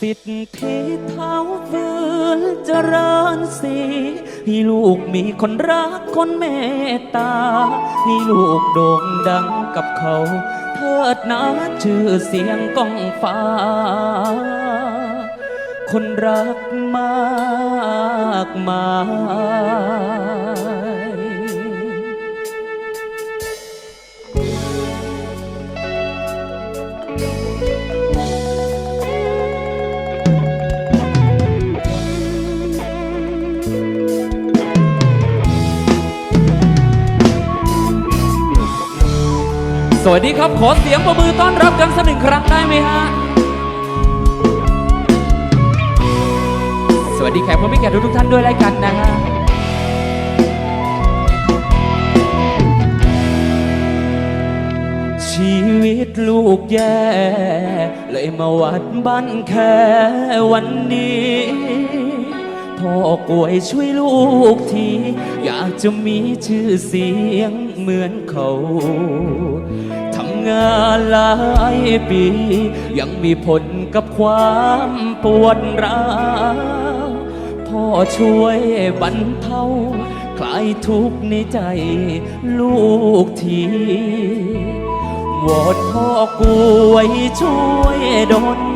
สิทธิเท้าฟื้นเจริญสีให้ลูกมีคนรักคนเมตตาให้ลูกโด่งดังกับเขา เทิดนาชื่อเสียงก้องฟ้า คนรักมากมาย สวัสดีครับ ขอเสียงประมือต้อนรับกันสักหนึ่งครั้งได้ไหมฮะ สวัสดีแขกผู้มีเกียรติทุกท่านด้วยแล้วกันนะฮะ ชีวิตลูกแย่ เลยมาวัดบ้านแค่วันนี้ พ่อกวยช่วยลูกที อยากจะมีชื่อเสียงเหมือนเขาทำงานหลายปี ยังมีผลกับความปวดร้าวพ่อช่วยบรรเทาคลายทุกข์ในใจลูกทีวอนพ่อกวยช่วยดล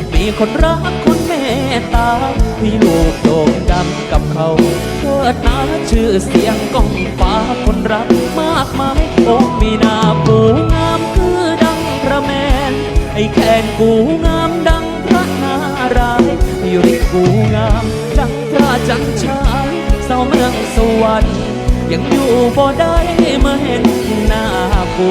กมีคนรักคนเมตตาให้ลูกโด่งดังกับเขาเกิดนาชื่อเสียงก้องฟ้าคนรักมากมายโอมมีนาปูงามคือดังพระแมนไอ้แคนกูงามดังพระนารายณ์ไอ้ริกูงามดังพระจันทร์ฉายเศร้าเมืองสวรรค์ยังอยู่บ่ได้เมื่อเห็นหน้ากู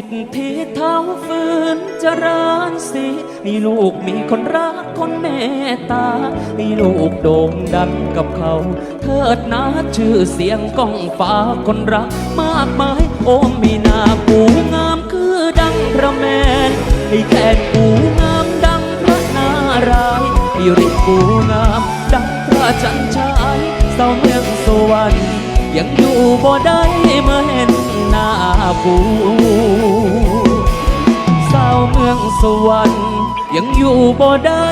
สิทธิเท้าฟืนจริญสีให้ลูกมีคนรักคนเมตตาให้ลูกโด่งดังกับเขา เทิดนาชื่อเสียงก้องฟ้าคนรักมากมาย โอมมีนากูงามคือดังพระแมนให้แค่กูงามดังพระนารายณ์ให้ริกกูงามดังพระจันทรายเศร้าเมืองสวรรค์ยังอยู่บ่ได้เมื่อเห็น หน้ากูสาวเมืองสวรรค์ยังอยู่บ่ได้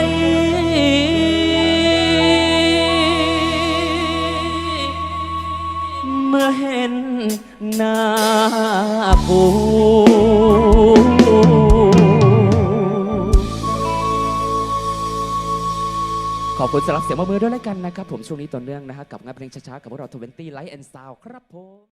เมื่อเห็นหน้ากูขอบคุณสำหรับเสียงมอมือด้วยแล้วกันนะครับ ผมช่วงนี้ต่อเนื่องนะฮะกับงานเพลงช้าๆ กับพวกเรา 20 Light and Sound ครับผม